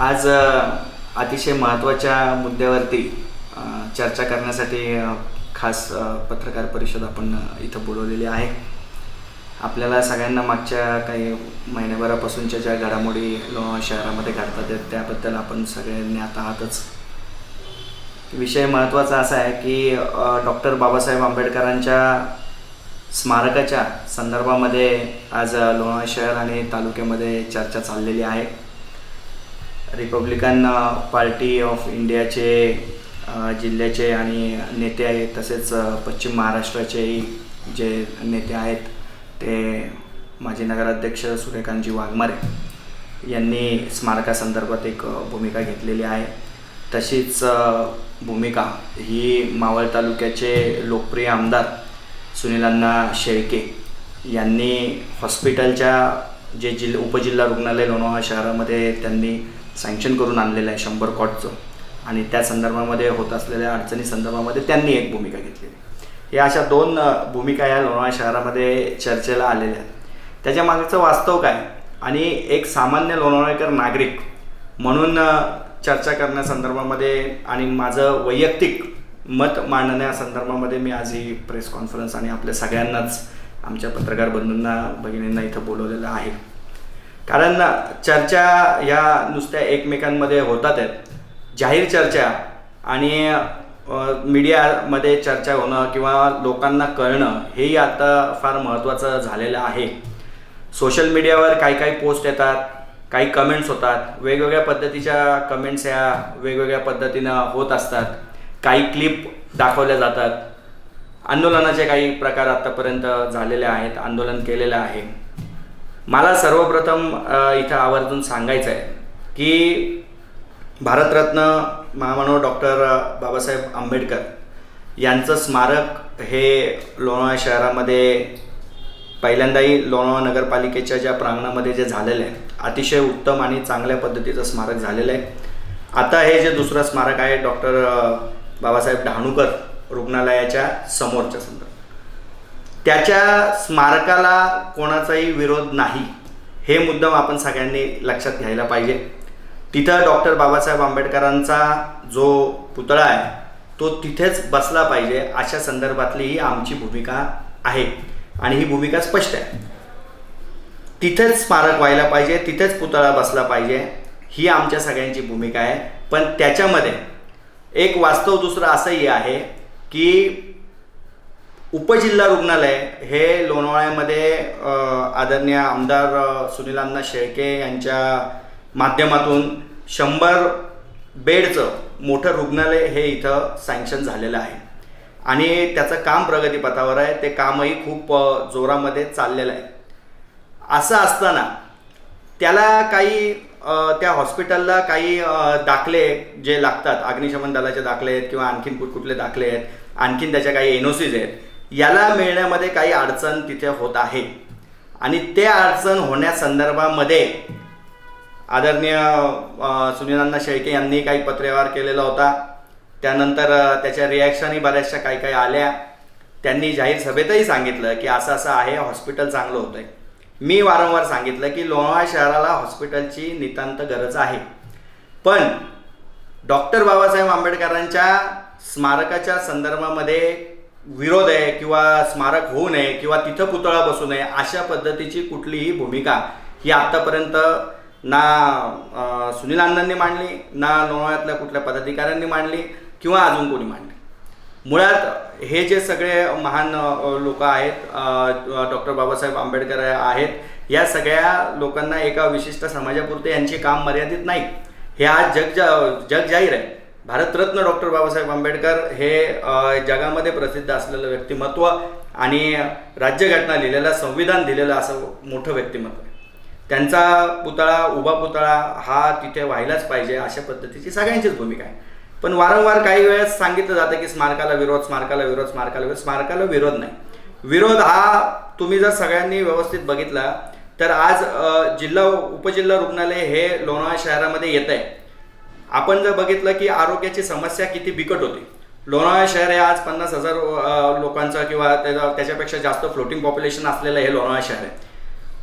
आज अतिशय महत्त्वाच्या मुद्द्यावरती चर्चा करण्यासाठी खास पत्रकार परिषद आपण इथं बोलवलेली आहे. आपल्याला सगळ्यांना मागच्या काही महिन्याभरापासूनच्या ज्या घडामोडी शहरामध्ये घडतात आहेत त्याबद्दल आपण सगळ्यांनी आता आहातच विषय महत्त्वाचा असा आहे की डॉक्टर बाबासाहेब आंबेडकरांच्या स्मारकाच्या संदर्भामध्ये आज अ, लोणावळा शहर आणि तालुक्यामध्ये चर्चा चाललेली आहे. रिपब्लिकन पार्टी ऑफ इंडियाचे जिल्ह्याचे आणि नेते आहेत तसेच uh, पश्चिम महाराष्ट्राचेही जे नेते आहेत ते माजी नगराध्यक्ष सूर्यकांतजी वाघमारे यांनी स्मारकासंदर्भात एक uh, भूमिका घेतलेली आहे. तशीच uh, भूमिका ही मावळ तालुक्याचे लोकप्रिय आमदार सुनीलांना शेळके यांनी हॉस्पिटलच्या जे जिल उपजिल्हा रुग्णालय लोणावळा शहरामध्ये त्यांनी सँक्शन करून आणलेलं आहे शंभर कॉटचं आणि त्या संदर्भामध्ये होत असलेल्या अडचणी संदर्भामध्ये त्यांनी एक भूमिका घेतलेली आहे. या अशा दोन भूमिका या लोणावळा शहरामध्ये चर्चेला आलेल्या आहेत. त्याच्या मागचं वास्तव काय? आणि एक सामान्य लोणावळेकर नागरिक म्हणून चर्चा करण्यासंदर्भामध्ये आणि माझं वैयक्तिक मत मांडण्यासंदर्भामध्ये मी आज ही प्रेस कॉन्फरन्स आणि आपल्या सगळ्यांनाच आमच्या पत्रकार बंधूंना भगिनींना इथं बोलवलेलं आहे. कारण चर्चा या नुसत्या एकमेकांमध्ये होतात आहेत जाहीर चर्चा आणि मीडियामध्ये चर्चा होणं किंवा लोकांना कळणं हेही आता फार महत्त्वाचं झालेलं आहे. सोशल मीडियावर काही काही पोस्ट येतात काही कमेंट्स होतात. वेगवेगळ्या पद्धतीच्या कमेंट्स ह्या वेगवेगळ्या पद्धतीनं होत असतात. काही क्लिप दाखवल्या जातात. आंदोलनाचे काही प्रकार आत्तापर्यंत झालेले आहेत आंदोलन केलेलं आहे. मला सर्वप्रथम इथं आवर्जून सांगायचं आहे की भारतरत्न महामानव डॉक्टर बाबासाहेब आंबेडकर यांचं स्मारक हे लोणावळा शहरामध्ये पहिल्यांदाही लोणावळा नगरपालिकेच्या ज्या प्रांगणामध्ये जे झालेलं आहे अतिशय उत्तम आणि चांगल्या पद्धतीचं स्मारक झालेलं आहे. आता हे जे दुसरं स्मारक आहे डॉक्टर बाबासाहेब डहाणूकर रुग्णालयाच्या समोरच्या संदर्भात. त्याच्या स्मारकाला कोणाचाही विरोध नाही. हे मुद्दाम आपण सगळ्यांनी लक्षात घ्यायला पाहिजे. तिथं डॉक्टर बाबासाहेब आंबेडकरांचा जो पुतळा आहे तो तिथेच बसला पाहिजे. अशा संदर्भातली ही आमची भूमिका आहे. आणि ही भूमिका स्पष्ट आहे. तिथेच स्मारक व्हायला पाहिजे तिथेच पुतळा बसला पाहिजे ही आमच्या सगळ्यांची भूमिका आहे. पण त्याच्यामध्ये एक वास्तव दुसरं असंही आहे की उपजिल्हा रुग्णालय हे लोणावळ्यामध्ये आदरणीय आमदार सुनीलांना शेळके यांच्या माध्यमातून शंभर बेडचं मोठं रुग्णालय हे इथं सँक्शन झालेलं आहे. आणि त्याचं काम प्रगतीपथावर आहे. ते कामही खूप जोरामध्ये चाललेलं आहे. असं असताना त्याला काही त्या हॉस्पिटलला काही दाखले जे लागतात अग्निशमन दलाचे दाखले आहेत किंवा आणखीन कुठकुठले दाखले आहेत आणखीन त्याच्या काही एनओसीज आहेत याला मिळण्यामध्ये काही अडचण तिथे होत आहे. आणि ते अडचण होण्यासंदर्भामध्ये आदरणीय अ, सुनीलांना शेळके यांनी काही पत्रव्यवहार केलेला होता. त्यानंतर त्याच्या रिॲक्शनही बऱ्याचशा काही काही आल्या. त्यांनी जाहीर सभेतही सांगितलं की असं असं आहे हॉस्पिटल चांगलं होतं आहे मी वारंवार सांगितलं की लोणावळा शहराला हॉस्पिटलची नितांत गरज आहे. पण डॉक्टर बाबासाहेब आंबेडकरांच्या स्मारकाच्या संदर्भामध्ये विरोध आहे किंवा स्मारक होऊ नये किंवा तिथं पुतळा बसू नये अशा पद्धतीची कुठलीही भूमिका ही आत्तापर्यंत ना सुनील अण्णांनी मांडली ना लोणावळ्यातल्या कुठल्या पदाधिकाऱ्यांनी मांडली किंवा अजून कोणी मांडली. मुळात हे जे सगळे महान लोक आहेत डॉक्टर बाबासाहेब आंबेडकर आहेत या सगळ्या लोकांना एका विशिष्ट समाजापुरते यांचे काम मर्यादित नाही. हे आज जग जग जाहीर आहे. भारतरत्न डॉक्टर बाबासाहेब आंबेडकर हे जगामध्ये प्रसिद्ध असलेलं व्यक्तिमत्व आणि राज्यघटना लिहिलेलं संविधान दिलेलं असं मोठं व्यक्तिमत्व आहे. त्यांचा पुतळा उभा पुतळा हा तिथे व्हायलाच पाहिजे अशा पद्धतीची सगळ्यांचीच भूमिका आहे. पण वारंवार काही वेळेस सांगितलं जातं की स्मारकाला विरोध स्मारकाला विरोध स्मारकाला विरोध स्मारकाला विरोध नाही. विरोध हा तुम्ही जर सगळ्यांनी व्यवस्थित बघितला तर आज जिल्हा उपजिल्हा रुग्णालय हे लोणावळा शहरामध्ये येत आहे आपण जर बघितलं की आरोग्याची समस्या किती बिकट होती. लोणावळा शहर हे आज पन्नास हजार लोकांचं किंवा त्याचा त्याच्यापेक्षा जास्त फ्लोटिंग पॉप्युलेशन असलेलं हे लोणावळा शहर आहे.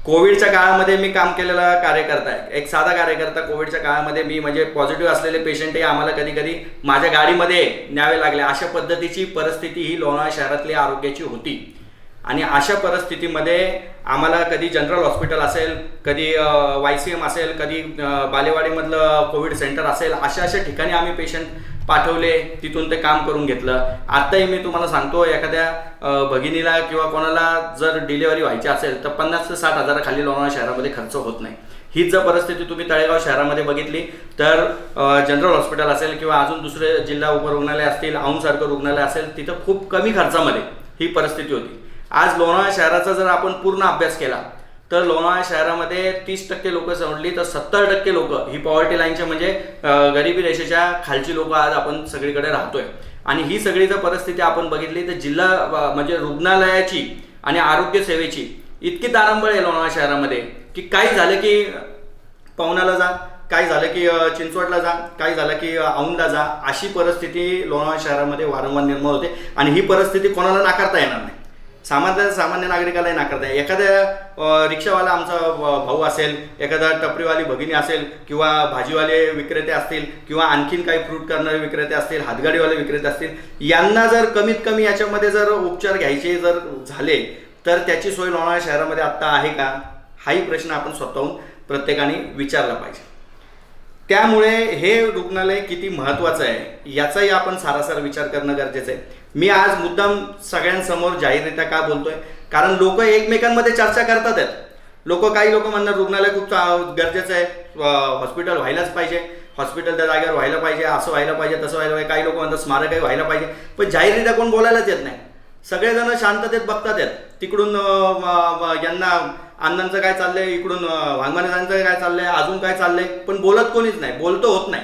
कोविडच्या काळामध्ये मी काम केलेला कार्यकर्ता आहे. एक साधा कार्यकर्ता कोविडच्या काळामध्ये मी म्हणजे पॉझिटिव्ह असलेले पेशंटही आम्हाला कधी कधी माझ्या गाडीमध्ये न्यावे लागले. अशा पद्धतीची परिस्थिती ही लोणावळा शहरातली आरोग्याची होती. आणि अशा परिस्थितीमध्ये आम्हाला कधी जनरल हॉस्पिटल असेल कधी वाय सी एम असेल कधी बालेवाडीमधलं कोविड सेंटर असेल अशा अशा ठिकाणी आम्ही पेशंट पाठवले तिथून ते काम करून घेतलं. आत्ताही मी तुम्हाला सांगतो एखाद्या भगिनीला किंवा कोणाला जर डिलिव्हरी व्हायची असेल तर पन्नास ते साठ हजाराखाली लोणावळा शहरामध्ये खर्च होत नाही. हीच जर परिस्थिती तुम्ही तळेगाव शहरामध्ये बघितली तर जनरल हॉस्पिटल असेल किंवा अजून दुसरे जिल्हा उपरुग्णालय असतील औंधसारखं रुग्णालय असेल तिथं खूप कमी खर्चामध्ये ही परिस्थिती होती. आज लोणावळा शहराचा जर आपण पूर्ण अभ्यास केला तर लोणावळा शहरामध्ये तीस टक्के लोक सोडली तर सत्तर टक्के लोक ही पॉवर्टी लाईनच्या म्हणजे गरिबी रेषेच्या खालची लोक आज आपण सगळीकडे राहतोय. आणि ही सगळी जर परिस्थिती आपण बघितली तर जिल्हा म्हणजे रुग्णालयाची आणि आरोग्य सेवेची इतकी दारंबळ आहे लोणावळा शहरामध्ये की काही झालं की पवनाला जा काय झालं की चिंचवडला जा काय झालं की अ, औंधला जा अशी परिस्थिती लोणावळा शहरामध्ये वारंवार निर्माण होते. आणि ही परिस्थिती कोणाला नाकारता येणार नाही. सामान्य सामान्य नागरिकालाही नाकारता येईल. एखाद्या रिक्षावाला आमचा भाऊ असेल एखादा टपरीवाली भगिनी असेल किंवा भाजीवाले विक्रेते असतील किंवा आणखीन काही फ्रूट करणारे विक्रेते असतील हातगाडीवाले विक्रेते असतील यांना जर कमीत कमी याच्यामध्ये जर उपचार घ्यायचे जर झाले तर त्याची सोय लोणावळा शहरामध्ये आत्ता आहे का? हाही प्रश्न आपण स्वतःहून प्रत्येकाने विचारला पाहिजे. त्यामुळे हे रुग्णालय किती महत्त्वाचं आहे याचाही आपण सारासार विचार करणं गरजेचं आहे. मी आज मुद्दाम सगळ्यांसमोर जाहीररित्या का बोलतोय? कारण लोक एकमेकांमध्ये चर्चा करतात आहेत. लोक काही लोक म्हणणार रुग्णालय खूप चा- गरजेचं आहे. हॉस्पिटल व्हायलाच पाहिजे. हॉस्पिटल त्या जागेवर व्हायला पाहिजे असं व्हायला पाहिजे तसं व्हायला पाहिजे. काही लोक म्हणतात स्मारकही व्हायला पाहिजे. पण जाहीररित्या कोण बोलायलाच येत नाही. सगळेजण शांततेत बघतात आहेत. तिकडून यांना अण्णांचं काय चाललंय इकडून वांगमानेजांचं काय चाललंय अजून काय चाललंय? पण बोलत कोणीच नाही. बोलतो होत नाही.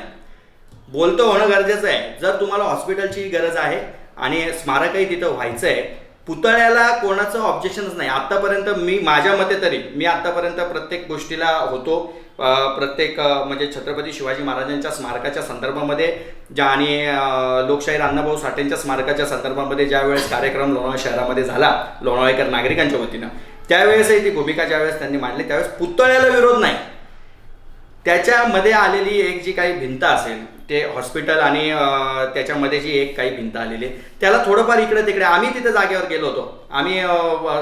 बोलतो होणं गरजेचं आहे. जर तुम्हाला हॉस्पिटलची गरज आहे आणि स्मारकही तिथं व्हायचं आहे पुतळ्याला कोणाचं ऑब्जेक्शनच नाही. आत्तापर्यंत मी माझ्या मते तरी मी आत्तापर्यंत प्रत्येक गोष्टीला होतो. प्रत्येक म्हणजे छत्रपती शिवाजी महाराजांच्या स्मारकाच्या संदर्भामध्ये ज्या आणि लोकशाहीर अण्णाभाऊ साठेंच्या स्मारकाच्या संदर्भामध्ये ज्या वेळेस कार्यक्रम लोणावळा शहरामध्ये झाला लोणावळेकर नागरिकांच्या वतीनं त्यावेळेसही ती भूमिका ज्यावेळेस त्यांनी मांडली त्यावेळेस पुतळ्याला विरोध नाही. त्याच्यामध्ये आलेली एक जी काही भिंत असेल ते हॉस्पिटल आणि त्याच्यामध्ये जी एक काही भिंत आलेली त्याला थोडंफार इकडे तिकडे आम्ही तिथे जागेवर गेलो होतो. आम्ही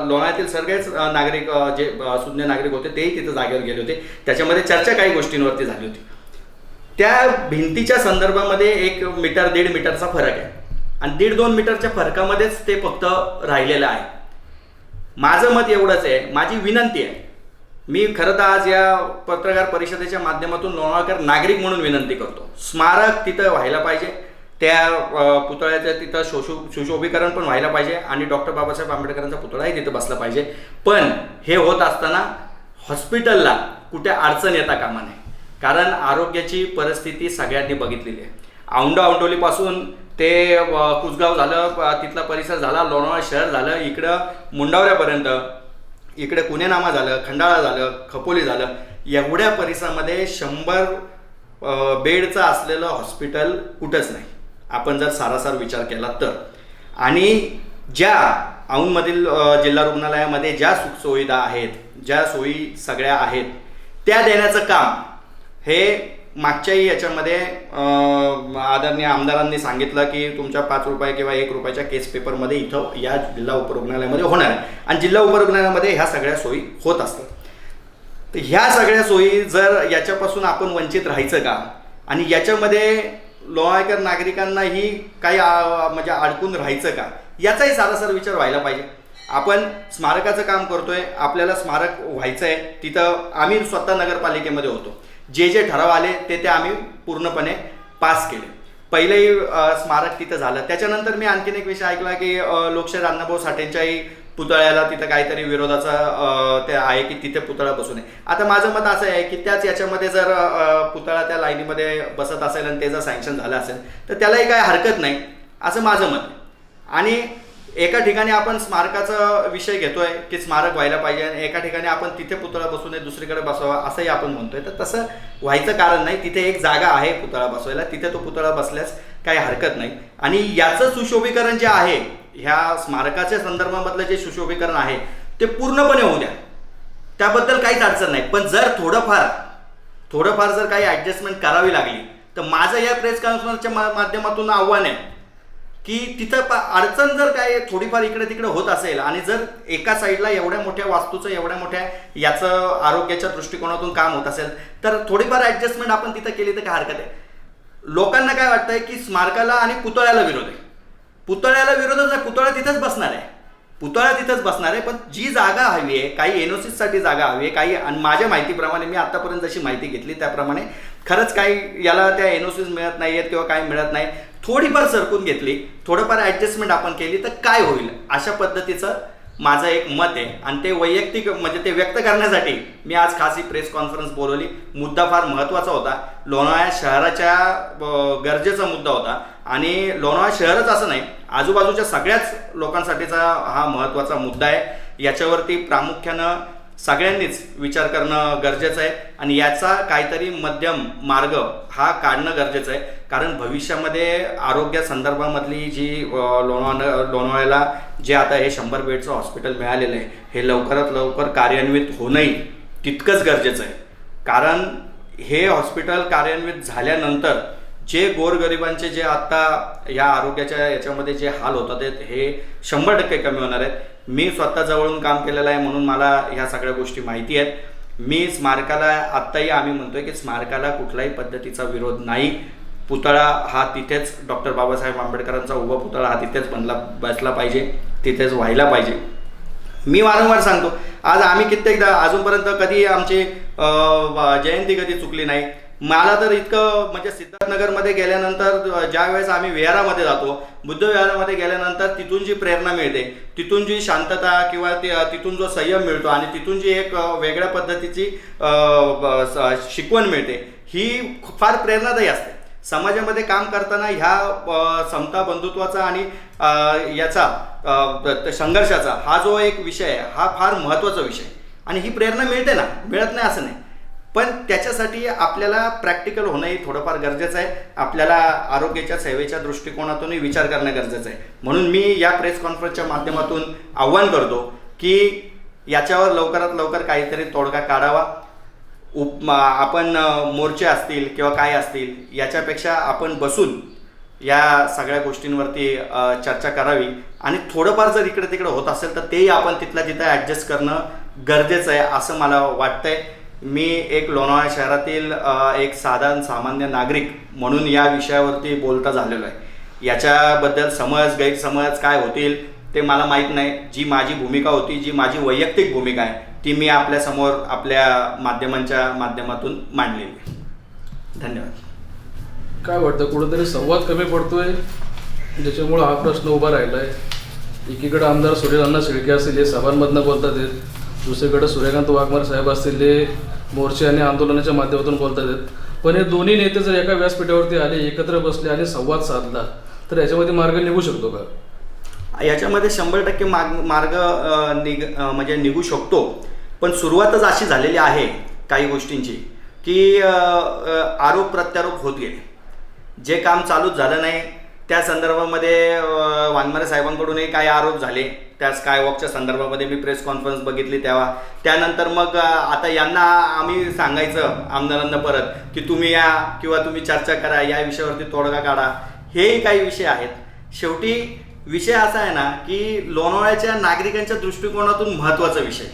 लोणातील सगळेच नागरिक जे सुज्ञ नागरिक होते तेही तिथे जागेवर गेले होते. त्याच्यामध्ये चर्चा काही गोष्टींवरती झाली होती. त्या भिंतीच्या संदर्भामध्ये एक मीटर दीड मीटरचा फरक आहे. आणि दीड दोन मीटरच्या फरकामध्येच ते फक्त राहिलेलं आहे. माझं मत एवढंच आहे. माझी विनंती आहे मी खरं तर आज या पत्रकार परिषदेच्या माध्यमातून लोणावळकर नागरिक म्हणून विनंती करतो. स्मारक तिथं व्हायला पाहिजे. त्या पुतळ्याचं तिथं शोशो सुशोभीकरण पण व्हायला पाहिजे आणि डॉक्टर बाबासाहेब आंबेडकरांचा पुतळाही तिथं बसला पाहिजे. पण हे होत असताना हॉस्पिटलला कुठे अडचण येता कामा नये. कारण आरोग्याची परिस्थिती सगळ्यांनी बघितलेली आहे. औंडो औंडोलीपासून ते कुसगाव झालं तिथला परिसर झाला लोणावळा शहर झालं इकडं मुंडावऱ्यापर्यंत इकडे कुणेनामा झालं खंडाळा झालं खपोली झालं एवढ्या परिसरामध्ये शंभर बेडचं असलेलं हॉस्पिटल कुठंच नाही. आपण जर सारासार विचार केला तर. आणि ज्या औंधमधील जिल्हा रुग्णालयामध्ये ज्या सुखसुविधा आहेत ज्या सोयी सगळ्या आहेत त्या देण्याचं काम हे मागच्याही याच्यामध्ये आदरणीय आमदारांनी सांगितलं की तुमच्या पाच रुपये किंवा एक रुपयाच्या केस पेपरमध्ये इथं या जिल्हा उपरुग्णालयामध्ये होणार आहे. आणि जिल्हा उपरुग्णालयामध्ये ह्या सगळ्या सोयी होत असतात. तर ह्या सगळ्या सोयी जर याच्यापासून आपण वंचित राहायचं का? आणि याच्यामध्ये लोहायकर नागरिकांनाही काही म्हणजे अडकून राहायचं का? याचाही सारासार विचार व्हायला पाहिजे. आपण स्मारकाचं काम करतोय आपल्याला स्मारक व्हायचं आहे तिथं आम्ही स्वतः नगरपालिकेमध्ये होतो. जे जे ठराव आले ते ते आम्ही पूर्णपणे पास केले. पहिलेही स्मारक तिथं झालं. त्याच्यानंतर मी आणखीन एक विषय ऐकला की लोकशाही लोकशाहीर अण्णाभाऊ साठेंच्याही पुतळ्याला तिथं काहीतरी विरोधाचा ते आहे की तिथे पुतळा बसू नये. आता माझं मत असं आहे की त्याच याच्यामध्ये जर पुतळा त्या लाईनीमध्ये बसत असेल आणि ते जर सँक्शन झालं असेल तर त्यालाही काय हरकत नाही असं माझं मत आणि एका ठिकाणी आपण स्मारकाचा विषय घेतोय की स्मारक व्हायला पाहिजे आणि एका ठिकाणी आपण तिथे पुतळा बसू नये दुसरीकडे बसवा असंही आपण म्हणतोय. तर तसं व्हायचं कारण नाही. तिथे एक जागा आहे पुतळा बसवायला. तिथे तो पुतळा बसल्यास काही हरकत नाही. आणि याचं सुशोभीकरण जे आहे ह्या स्मारकाच्या संदर्भामधलं जे सुशोभीकरण आहे ते पूर्णपणे होऊ द्या. त्याबद्दल काहीच अडचण नाही. पण जर थोडंफार थोडंफार जर काही ॲडजस्टमेंट करावी लागली तर माझं या प्रेस कॉन्फरन्सच्या मा माध्यमातून आव्हान आहे की तिथं पा अडचण जर काय थोडीफार इकडे तिकडे होत असेल आणि जर एका साईडला एवढ्या मोठ्या वास्तूचं एवढ्या मोठ्या याचं आरोग्याच्या दृष्टिकोनातून काम होत असेल तर थोडीफार ॲडजस्टमेंट आपण तिथं केली तर काय हरकत आहे? लोकांना काय वाटतंय की स्मारकाला आणि पुतळ्याला विरोध आहे. पुतळ्याला विरोधच नाही पुतळा तिथंच बसणार आहे. पुतळा तिथंच बसणार आहे पण जी जागा हवी आहे काही एनओसीसाठी जागा हवी आहे काही आणि माझ्या माहितीप्रमाणे मी आतापर्यंत जशी माहिती घेतली त्याप्रमाणे खरंच काही याला त्या एनओसीज मिळत नाही आहेत किंवा काही मिळत नाही. थोडीफार सरकून घेतली थोडंफार ॲडजस्टमेंट आपण केली तर काय होईल? अशा पद्धतीचं माझं एक मत आहे. आणि ते वैयक्तिक म्हणजे ते व्यक्त करण्यासाठी मी आज खासी प्रेस कॉन्फरन्स बोलवली. मुद्दा फार महत्त्वाचा होता. लोणावळा शहराच्या गरजेचा मुद्दा होता. आणि लोणावळा शहरच असं नाही आजूबाजूच्या सगळ्याच लोकांसाठीचा हा महत्त्वाचा मुद्दा आहे. याच्यावरती प्रामुख्यानं सगळ्यांनीच विचार करणं गरजेचं आहे आणि याचा काहीतरी मध्यम मार्ग हा काढणं गरजेचं आहे. कारण भविष्यामध्ये आरोग्या संदर्भामधली जी अं, लोणावळ्याला जे आता हे शंभर बेडचं हॉस्पिटल मिळालेलं आहे हे लवकरात लवकर कार्यान्वित होणंही तितकंच गरजेचं आहे. कारण हे हॉस्पिटल कार्यान्वित झाल्यानंतर जे गोरगरिबांचे जे आत्ता या आरोग्याच्या याच्यामध्ये जे हाल होतात हे शंभर टक्के कमी होणार आहेत. मी स्वतः जवळून काम केलेलं आहे म्हणून मला ह्या सगळ्या गोष्टी माहिती आहेत. मी स्मारकाला आत्ताही आम्ही म्हणतोय की स्मारकाला कुठल्याही पद्धतीचा विरोध नाही. पुतळा हा तिथेच डॉक्टर बाबासाहेब आंबेडकरांचा उभा पुतळा हा तिथेच बनला बसला पाहिजे तिथेच व्हायला पाहिजे. मी वारंवार सांगतो आज आम्ही कित्येकदा अजूनपर्यंत कधी आमची जयंती कधी चुकली नाही मला तर इतकं म्हणजे सिद्धार्थनगरमध्ये गेल्यानंतर ज्या वेळेस आम्ही विहारामध्ये जातो बुद्ध विहारामध्ये गेल्यानंतर तिथून जी प्रेरणा मिळते तिथून जी शांतता किंवा तिथून जो संयम मिळतो आणि तिथून जी एक वेगळ्या पद्धतीची शिकवण मिळते ही फार प्रेरणादायी असते. समाजामध्ये काम करताना ह्या समता बंधुत्वाचा आणि याचा संघर्षाचा हा जो एक विषय आहे हा फार महत्त्वाचा विषय आणि ही प्रेरणा मिळते ना मिळत नाही असं नाही. पण त्याच्यासाठी आपल्याला प्रॅक्टिकल होणंही थोडंफार गरजेचं आहे. आपल्याला आरोग्याच्या सेवेच्या दृष्टिकोनातूनही विचार करणं गरजेचं आहे. म्हणून मी या प्रेस कॉन्फरन्सच्या माध्यमातून आव्हान करतो की याच्यावर लवकरात लवकर काहीतरी तोडगा काढावा. उप आपण मोर्चे असतील किंवा काय असतील याच्यापेक्षा आपण बसून या सगळ्या गोष्टींवरती चर्चा करावी. आणि थोडंफार जर इकडे तिकडे होत असेल तर तेही आपण तिथल्या तिथं ॲडजस्ट करणं गरजेचं आहे असं मला वाटतंय. मी एक लोणावळा शहरातील एक साधारण सामान्य नागरिक म्हणून या विषयावरती बोलता झालेलो आहे. याच्याबद्दल समज गैरसमज काय होतील ते मला माहीत नाही. जी माझी भूमिका होती जी माझी वैयक्तिक भूमिका आहे ती मी आपल्यासमोर आपल्या माध्यमांच्या माध्यमातून मांडलेली धन्यवाद. काय वाटतं कुठंतरी संवाद कमी पडतोय? ज्याच्यामुळं हा प्रश्न उभा राहिला आहे एकीकडे आमदार सूर्यनारायण शेळके असतील हे सभांमधनं बोलतात आहेत. दुसरीकडे सूर्यकांत वाघमारे साहेब असतील मोर्चे आणि आंदोलनाच्या माध्यमातून बोलतात. आहेत पण हे दोन्ही नेते जर एका व्यासपीठावरती आले एकत्र बसले आणि संवाद साधला तर याच्यामध्ये मार्ग निघू शकतो का? याच्यामध्ये शंभर टक्के मार्ग मार्ग निघ म्हणजे निघू शकतो. पण सुरुवातच अशी झालेली आहे काही गोष्टींची की आरोप प्रत्यारोप होत गेले. जे काम चालूच झालं नाही त्या संदर्भामध्ये अ, वानमारे साहेबांकडूनही काही आरोप झाले. त्या स्कायवॉकच्या संदर्भामध्ये मी प्रेस कॉन्फरन्स बघितली तेव्हा. त्यानंतर मग आता यांना आम्ही सांगायचं आमदारांना परत की तुम्ही या किंवा तुम्ही चर्चा करा या विषयावरती तोडगा काढा. हेही काही विषय आहेत. शेवटी विषय असा आहे ना की लोणावळ्याच्या नागरिकांच्या दृष्टिकोनातून महत्त्वाचा विषय.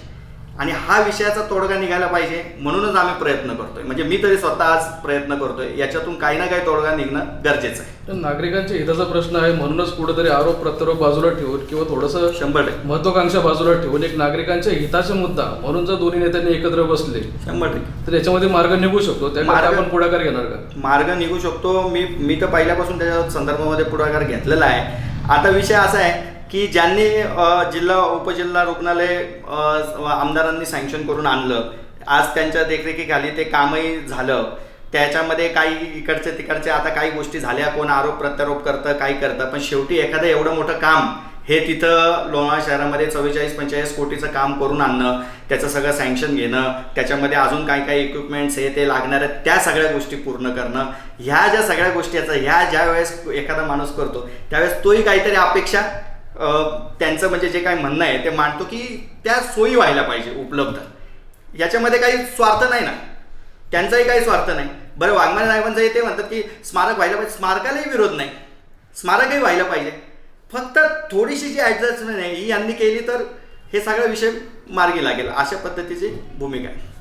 आणि हा विषयाचा तोडगा निघायला पाहिजे म्हणूनच आम्ही प्रयत्न करतोय. म्हणजे मी तरी स्वतः आज प्रयत्न करतोय. याच्यातून काही ना काही तोडगा निघणं गरजेचं आहे. तर नागरिकांच्या हिताचा प्रश्न आहे म्हणूनच कुठेतरी आरोप प्रत्यारोप बाजूला ठेवून किंवा थोडंसं शंभर टक्के. महत्वाकांक्षा बाजूला ठेवून एक नागरिकांच्या हिताचा मुद्दा म्हणून जर दोन्ही नेत्यांनी एकत्र बसले शंभर टक्के. तर याच्यामध्ये मार्ग निघू शकतो. त्याकडे मार्ग- आपण पुढाकार घेणार का? मार्ग निघू शकतो. मी मी तर पहिल्यापासून त्याच्या संदर्भामध्ये पुढाकार घेतलेला आहे. आता विषय असा आहे की ज्यांनी जिल्हा उपजिल्हा रुग्णालय आमदारांनी सँक्शन करून आणलं आज त्यांच्या देखरेखीखाली ते कामही झालं. त्याच्यामध्ये काही इकडचे तिकडचे आता काही गोष्टी झाल्या कोण आरोप प्रत्यारोप करतं काही करतं पण शेवटी एखादं एवढं मोठं काम हे तिथं लोणावळा शहरामध्ये चव्वेचाळीस पंचेचाळीस कोटीचं काम करून आणणं त्याचं सगळं सँक्शन घेणं त्याच्यामध्ये अजून काही काही इक्विपमेंट्स हे ते लागणार आहेत त्या सगळ्या गोष्टी पूर्ण करणं ह्या ज्या सगळ्या गोष्टी याचा ह्या ज्या वेळेस एखादा माणूस करतो त्यावेळेस तोही काहीतरी अपेक्षा? त्यांचं म्हणजे जे काय म्हणणं आहे ते मांडतो की त्या सोयी व्हायला पाहिजे उपलब्ध. याच्यामध्ये काही स्वार्थ नाही ना. त्यांचाही काही स्वार्थ नाही. बरं वाङ्मय साहेबांचं ते म्हणतात की स्मारक व्हायला पाहिजे. स्मारकालाही विरोध नाही. स्मारकही व्हायला पाहिजे. फक्त थोडीशी जी ॲडजस्टमेंट आहे ही यांनी केली तर हे सगळा विषय मार्गी लागेल अशा पद्धतीची भूमिका आहे.